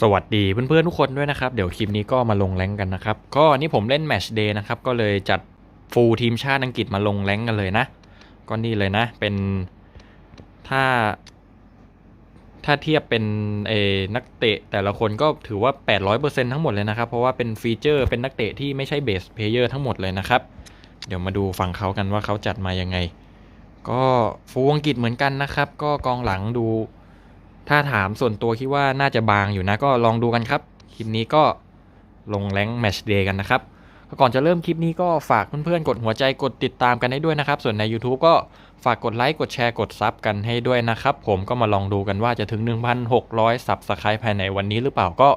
สวัสดีเพื่อนๆทุกคนด้วยนะครับ เดี๋ยวคลิปนี้ก็มาลงแรงกันนะครับ ก็นี่ผมเล่นแมชเดย์นะครับ ก็เลยจัดฟูลทีมชาติอังกฤษมาลงแรงกันเลยนะ ก็นี่เลยนะ เป็นถ้า ถ้าเทียบเป็นเออนักเตะแต่ละคนก็ถือว่า 800%ทั้งหมดเลยนะครับ เพราะว่าเป็นฟีเจอร์เป็นนักเตะที่ไม่ใช่เบสเพลเยอร์ทั้งหมดเลยนะครับ เดี๋ยวมาดูฝั่งเขากันว่าเขาจัดมายังไง ก็ฟูลอังกฤษเหมือนกันนะครับ ก็กองหลังดู ถ้าถามส่วนตัวคิดว่าน่าจะบางอยู่นะก็ลองดูกันครับ คลิปนี้ก็ลงแรงแมชเดย์กันนะครับ ก่อนจะเริ่มคลิปนี้ก็ฝากเพื่อนๆ กดหัวใจกดติดตามกันให้ด้วยนะครับ ส่วนใน YouTube ก็ฝากกดไลค์กดแชร์กดซับกันให้ด้วยนะครับ ผมก็มาลองดูกันว่าจะถึง 1,600ซับสไครต์ภายในวันนี้หรือเปล่าก็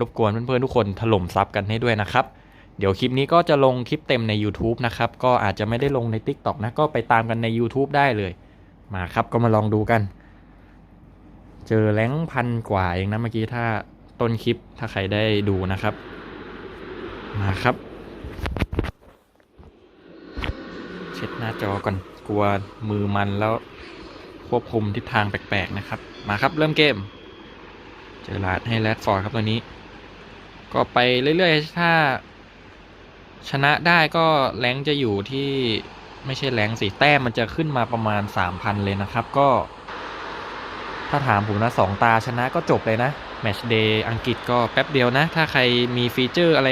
รบกวนเพื่อนๆทุกคนถล่มซับกันให้ด้วยนะครับเดี๋ยวคลิปนี้ก็จะลงคลิปเต็มใน YouTube นะครับ ก็อาจจะไม่ได้ลงใน TikTok นะ ก็ไปตามกันใน YouTube ได้เลย มาครับ ก็มาลองดูกัน เจอแรงพันกว่าเองนะเมื่อกี้ถ้าต้นคลิปถ้าใครได้ดูนะครับ มาครับ เช็ดหน้าจอก่อนกลัวมือมันแล้วควบคุมทิศทางแปลกๆนะครับ มาครับเริ่มเกม เจอลาดให้แรดฟอร์ดครับตัวนี้ ก็ไปเรื่อยๆ ถ้าชนะได้ก็แรงจะอยู่ที่ไม่ใช่แรงสิแต้มมันจะขึ้นมาประมาณ 3,000 เลยนะครับ ก็ ถ้าถามผมนะสองตาชนะก็จบเลยนะแมชเดย์อังกฤษก็แป๊บเดียวนะ ถ้าใครมีฟีเจอร์อะไร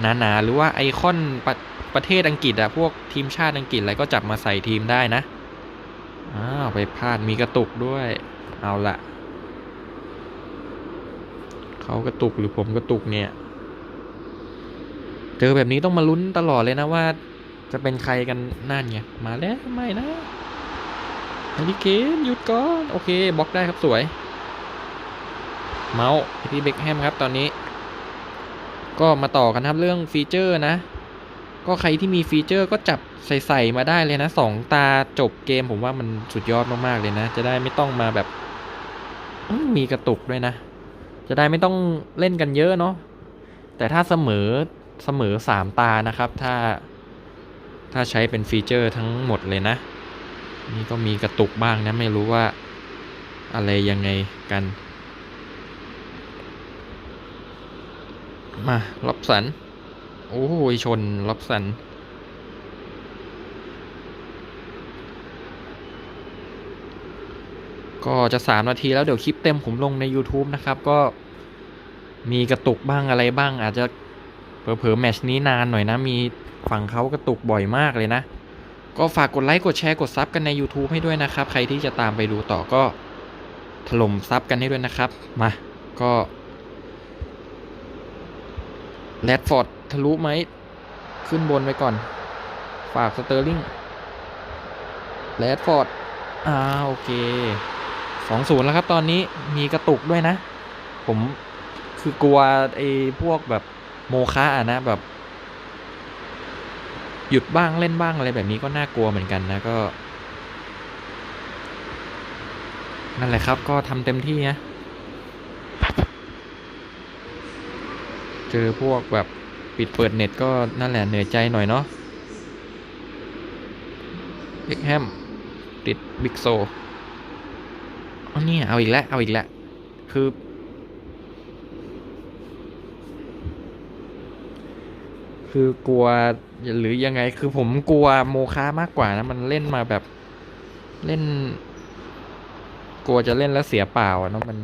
หนาๆ หรือว่าไอคอนปประเทศอังกฤษอะพวกทีมชาติอังกฤษอะไรก็จับมาใส่ทีมได้นะ อ้าวไปพลาดมีกระตุกด้วย เอาละเขากระตุกหรือผมกระตุกเนี่ย เจอแบบนี้ต้องมาลุ้นตลอดเลยนะว่า จะเป็นใครกันนั่นไงมาแล้วไม่นะ ฮาริเคนหยุดก่อน โอเคบล็อกได้ครับสวย เมาส์พี่เบคแฮมครับตอนนี้ ก็มาต่อกันครับเรื่องฟีเจอร์นะ ก็ใครที่มีฟีเจอร์ก็จับใส่ๆมาได้เลยนะสองตาจบเกมผมว่ามันสุดยอดมากๆเลยนะ จะได้ไม่ต้องมาแบบมีกระตุกด้วยนะ จะได้ไม่ต้องเล่นกันเยอะเนาะแต่ถ้าเสมอเสมอสามตานะครับ ถ้าถ้าใช้เป็นฟีเจอร์ทั้งหมดเลยนะ นี่ก็มีกระตุกบ้างนะไม่รู้ว่าอะไรยังไงกัน มาล็อบสัน โอ้ยชนล็อบสัน ก็จะสามนาทีแล้วเดี๋ยวคลิปเต็มผมลงใน YouTube นะครับ ก็มีกระตุกบ้างอะไรบ้างอาจจะเผลอๆแมชนี้นานหน่อยนะ มีฝั่งเขากระตุกบ่อยมากเลยนะ ก็ฝากกดไลค์กดแชร์กดซับกันใน YouTube ให้ด้วยนะครับ ใครที่จะตามไปดูต่อก็ถล่มซับกันให้ด้วยนะครับ มาก็แรดฟอร์ดทะลุไหม ขึ้นบนไว้ก่อน ฝากสเตอร์ลิงแรดฟอร์ดอ่าโอเคสองศูนย์แล้วครับ ตอนนี้มีกระตุกด้วยนะ ผมคือกลัวไอ้พวกแบบโมคะอะนะแบบ หยุดบ้างเล่นบ้างอะไรแบบนี้ก็น่ากลัวเหมือนกันนะก็ นั่นแหละครับ ก็ทำเต็มที่นะเจอพวกแบบปิดเปิดเน็ตก็นั่นแหละเหนื่อยใจหน่อยเนาะเบ็กแฮมติดบิ๊กโซอาเนี่เอาอีกแล้วเอาอีกแล้วคือ คือกลัวหรือยังไง คือผมกลัวโมคามากกว่านะมันเล่นมาแบบเล่น กลัวจะเล่นแล้วเสียเปล่าอะเนาะมัน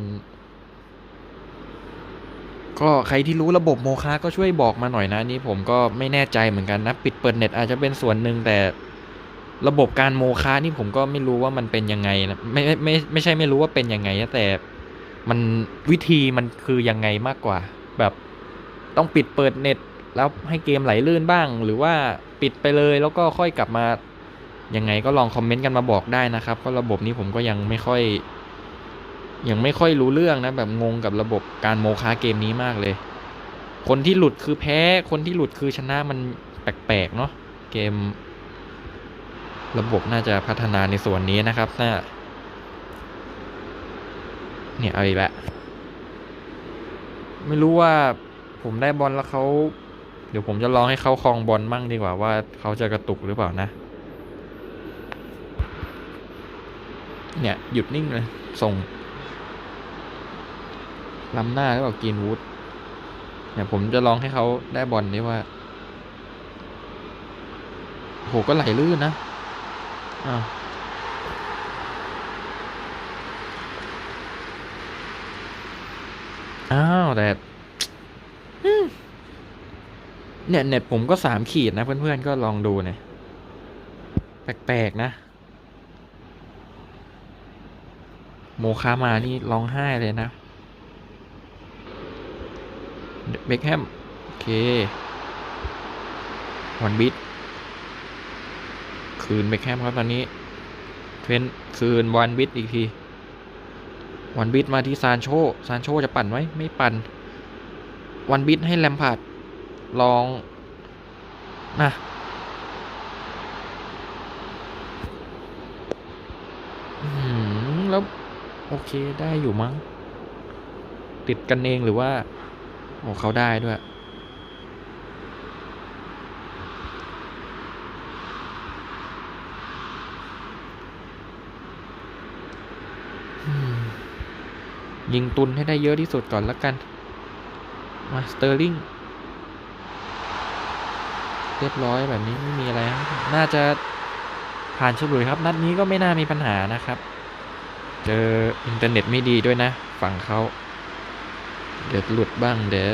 ก็ใครที่รู้ระบบโมคาก็ช่วยบอกมาหน่อยนะนี่ผมก็ไม่แน่ใจเหมือนกันนะปิดเปิดเน็ตอาจจะเป็นส่วนหนึ่งแต่ระบบการโมคานี่ผมก็ไม่รู้ว่ามันเป็นยังไงนะไม่ไม่ไม่ไม่ใช่ไม่รู้ว่าเป็นยังไงนะแต่มันวิธีมันคือยังไงมากกว่า แบบต้องปิดเปิดเน็ต แล้วให้เกมไหลลื่นบ้าง หรือว่าปิดไปเลยแล้วก็ค่อยกลับมายังไงก็ลองคอมเมนต์กันมาบอกได้นะครับเพราะระบบนี้ผมก็ยังไม่ค่อยยังไม่ค่อยรู้เรื่องนะแบบงงกับระบบการโมคาเกมนี้มากเลย คนที่หลุดคือแพ้ คนที่หลุดคือชนะมันแปลกๆเนาะเกม ระบบน่าจะพัฒนาในส่วนนี้นะครับน่าเนี่ยเอาอีกแล้วไม่รู้ว่าผมได้บอลแล้วเขา เดี๋ยวผมจะลองให้เขาครองบอลมั่งดีกว่าว่าเขาจะกระตุกหรือเปล่านะ เนี่ย หยุดนิ่งเลย ส่งล้ำหน้าหรือเปล่ากินวูดเนี่ยผมจะลองให้เขาได้บอลนี่ว่าโหก็ไหลลื่นนะอ้าอ้าวแต่อืม เนี่ยเน็ตผมก็สามขีดนะเพื่อนๆก็ลองดูเนี่ยแปลกๆนะ โมคามานี่ร้องไห้เลยนะ เบคแฮม โอเค วันบิดคืนเบคแฮมครับตอนนี้ เทรนคืนวันบิดอีกที วันบิดมาที่ซานโชซานโชจะปั่นไหมไม่ปั่น วันบิดให้แลมพาร์ด ลองนะแล้ว โอเคได้อยู่มั้ง ติดกันเองหรือว่า โอ้เขาได้ด้วย ยิงตุนให้ได้เยอะที่สุดก่อนแล้วกัน มาสเตอร์ลิง เรียบร้อยแบบนี้ไม่มีอะไรครับน่าจะผ่านฉลุยครับ นัดนี้ก็ไม่น่ามีปัญหานะครับ เจออินเทอร์เน็ตไม่ดีด้วยนะ ฝั่งเขาเดี๋ยวหลุดบ้างเดี๋ยว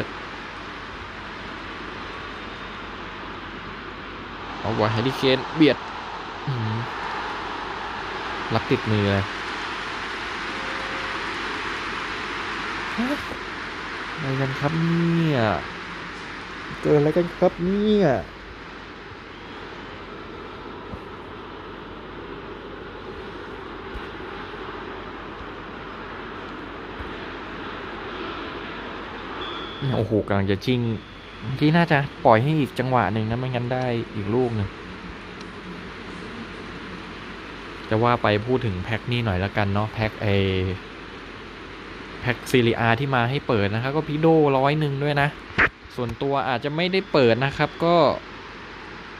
เอาว่าแฮร์รี่เคนเบียดรับติดมือเลยอะไรกันครับเนี่ย เกิดอะไรกันครับเนี่ย โอ้โหกำลังจะชิงที่น่าจะปล่อยให้อีกจังหวะหนึ่งนะไม่งั้นได้อีกลูกหนึ่งจะว่าไปพูดถึงแพ็คนี่หน่อยละกันเนาะแพ็คเอแพ็คซีรีอาที่มาให้เปิดนะครับ ก็พิโดร้อยหนึ่งด้วยนะ ส่วนตัวอาจจะไม่ได้เปิดนะครับ ก็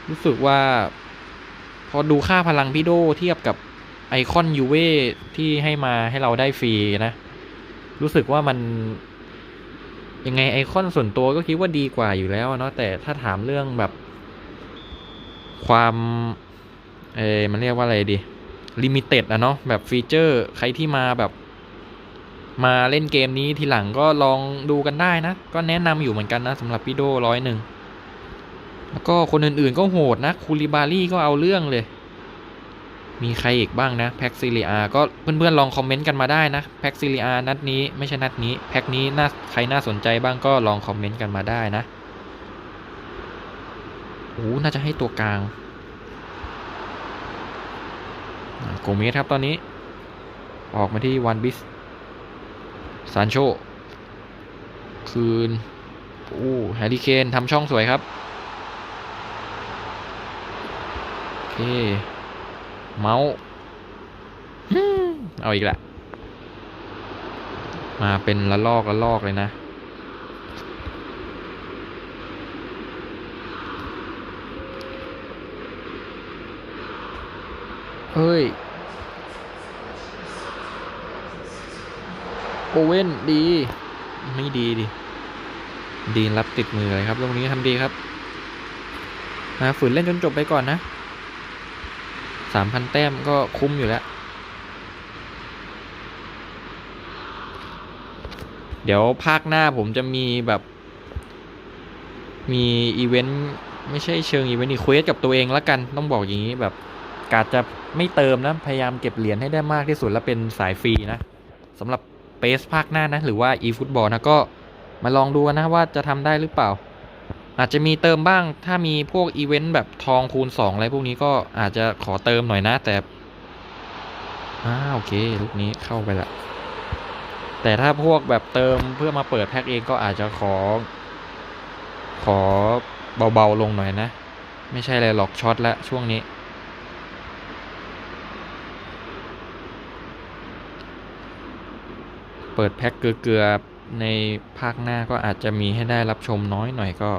รู้สึกว่า พอดูค่าพลังพิโดเทียบกับไอคอนยูเวที่ให้มาให้เราได้ฟรีนะ รู้สึกว่ามัน ยังไงไอคอนส่วนตัวก็คิดว่าดีกว่าอยู่แล้วเนาะแต่ถ้าถามเรื่องแบบ ความเออมันเรียกว่าอะไรดีลิมิเต็ดอะเนาะแบบฟีเจอร์ใครที่มาแบบ มาเล่นเกมนี้ทีหลังก็ลองดูกันได้นะ ก็แนะนำอยู่เหมือนกันนะสำหรับพี่โดร้อยหนึ่งแล้วก็คนอื่นๆก็โหดนะคูลิบารี่ก็เอาเรื่องเลย มีใครอีกบ้างนะแพ็กซิลิอาก็เพื่อนๆลองคอมเมนต์กันมาได้นะแพ็กซิลิอานัดนี้ไม่ใช่นัดนี้แพ็กนี้น่าใครน่าสนใจบ้างก็ลองคอมเมนต์กันมาได้นะโอ้น่าจะให้ตัวกลางโกเมสครับตอนนี้ ออกมาที่วันบิสซานโชคืนโอ้แฮร์รี่เคนทำช่องสวยครับ โอเค เมาส์เอาอีกละ มาเป็นละลอกละลอกเลยนะเฮ้ย โอเว่นดี ไม่ดีดิ ดีรับติดมือเลยครับตรงนี้ทำดีครับนะฝืนเล่นจนจบไปก่อนนะ สามพันแต้มก็คุ้มอยู่แล้ว เดี๋ยวภาคหน้าผมจะมีแบบ มีอีเวนต์ไม่ใช่เชิงอีเวนต์อีเควสกับตัวเองแล้วกัน ต้องบอกอย่างนี้แบบกาจะไม่เติมนะ พยายามเก็บเหรียญให้ได้มากที่สุดแล้วเป็นสายฟรีนะสำหรับเปสภาคหน้านะ หรือว่า eFootball นะก็มาลองดูนะว่าจะทำได้หรือเปล่า อาจจะมีเติมบ้างถ้ามีพวกอีเวนต์แบบทองคูณสองอะไรพวกนี้ก็อาจจะขอเติมหน่อยนะ แต่อ้าโอเค ลูกนี้เข้าไปละ แต่ถ้าพวกแบบเติมเพื่อมาเปิดแพ็คเองก็อาจจะขอ ขอเบาๆลงหน่อยนะ ไม่ใช่อะไรหรอกช็อตละช่วงนี้เปิดแพ็คเกลือในภาคหน้าก็อาจจะมีให้ได้รับชมน้อยหน่อยก็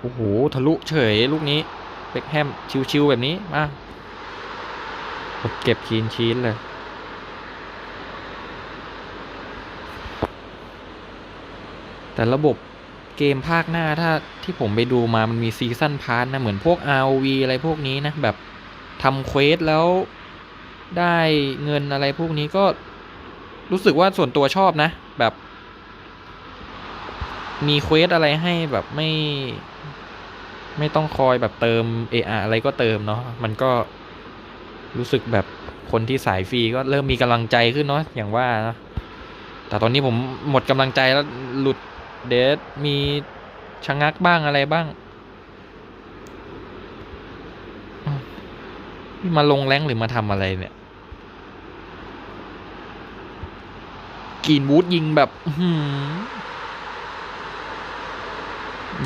โอ้โหทะลุเฉยลูกนี้เบคแฮมชิวๆแบบนี้มาเก็บคีนชีนเลยแต่ระบบเกมภาคหน้าถ้าที่ผมไปดูมามันมีซีซั่นพาร์ทนะ เหมือนพวก ROV อะไรพวกนี้นะ แบบทำเควสแล้วได้เงินอะไรพวกนี้ก็รู้สึกว่าส่วนตัวชอบนะ แบบ มีเควสอะไรให้แบบไม่ ไม่ต้องคอยแบบเติมเอออะไรก็เติมเนาะมันก็รู้สึกแบบคนที่สายฟรีก็เริ่มมีกำลังใจขึ้นเนาะอย่างว่านะแต่ตอนนี้ผมหมดกำลังใจแล้วหลุดเดทมีชะงักบ้างอะไรบ้าง มาลงแรงหรือมาทำอะไรเนี่ยกีนวูดยิงแบบ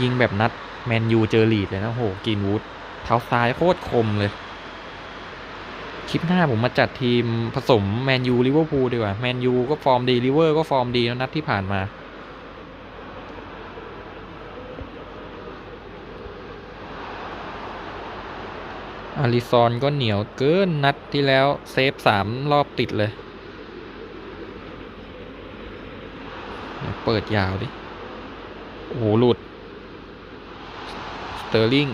ยิงแบบนัด แมนยูเจอลีดเลยนะโหกีนวูดเท้าซ้ายโคตรคมเลย คลิปหน้าผมมาจัดทีมผสมแมนยูลิเวอร์พูลดีกว่า แมนยูก็ฟอร์มดีลิเวอร์ก็ฟอร์มดีแล้วนัดที่ผ่านมา อาริซอนก็เหนียวเกินนัดที่แล้วเซฟสามรอบติดเลย เปิดยาวดิ โอ้โหหลุด เตอร์ลิง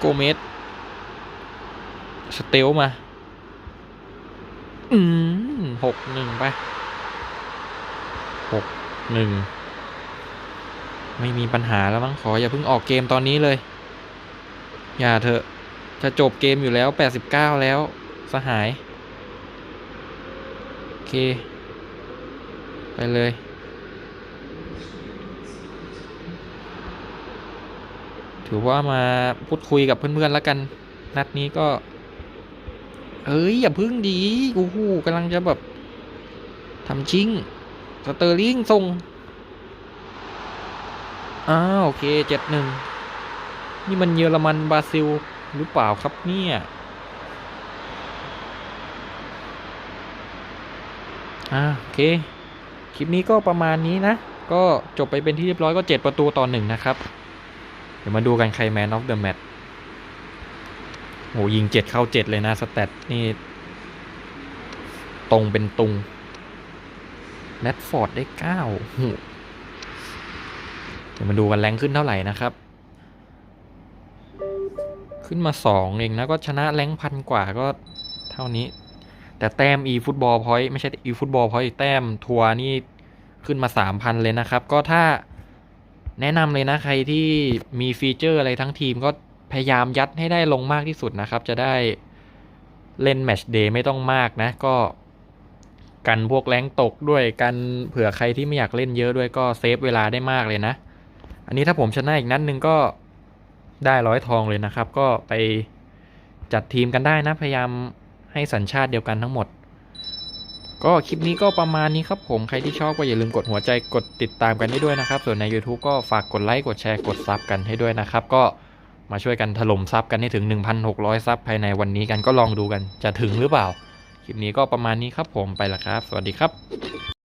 โกเมสสเตลมา อืมหกหนึ่งไปหกหนึ่งไม่มีปัญหาแล้วมั้งขออย่าเพิ่งออกเกมตอนนี้เลย อย่าเถอะ จะจบเกมอยู่แล้วแปดสิบเก้าแล้ว สหาย โอเค ไปเลย ถือว่ามาพูดคุยกับเพื่อนๆแล้วกัน นัดนี้ก็ เอ้ยอย่าพึ่งดีกูหูกำลังจะแบบทำชิงสเตอร์ลิงส่งอ้าโอเคเจ็ดหนึ่งนี่มันเยอรมันบราซิลหรือเปล่าครับเนี่ยอ่าโอเค คลิปนี้ก็ประมาณนี้นะ ก็จบไปเป็นที่เรียบร้อยก็เจ็ดประตูต่อหนึ่งนะครับ เดี๋ยวมาดูกันใครแมนออฟเดอะแมตโหยิงเจ็ดเข้าเจ็ดเลยนะ สแตทนี่ ตรงเป็นตุงแรดฟอร์ดได้เก้าโหเดี๋ยวมาดูกันแรงขึ้นเท่าไหร่นะครับ ขึ้นมาสองเองนะ ก็ชนะแรงพันกว่าก็เท่านี้ แต่แต้ม e ฟุตบอลพอยต์ไม่ใช่ e ฟุตบอลพอยต์แต้มทัวร์นี่ขึ้นมาสามพันเลยนะครับ ก็ถ้า แนะนำเลยนะใครที่มีฟีเจอร์อะไรทั้งทีมก็พยายามยัดให้ได้ลงมากที่สุดนะครับ จะได้เล่นแมชเดย์ไม่ต้องมากนะ ก็กันพวกแรงตกด้วยกันเผื่อใครที่ไม่อยากเล่นเยอะด้วยก็เซฟเวลาได้มากเลยนะ อันนี้ถ้าผมชนะอีกนัดหนึ่งก็ได้ร้อยทองเลยนะครับ ก็ไปจัดทีมกันได้นะ พยายามให้สัญชาติเดียวกันทั้งหมด ก็คลิปนี้ก็ประมาณนี้ครับผมใครที่ชอบก็อย่าลืมกดหัวใจกดติดตามกันให้ด้วยนะครับ ส่วนใน YouTube ก็ฝากกดไลค์กดแชร์กดซับกันให้ด้วยนะครับ ก็มาช่วยกันถล่มซับกันให้ถึง 1,600 ซับภายในวันนี้กันก็ลองดูกันจะถึงหรือเปล่า คลิปนี้ก็ประมาณนี้ครับผมไปละครับ สวัสดีครับ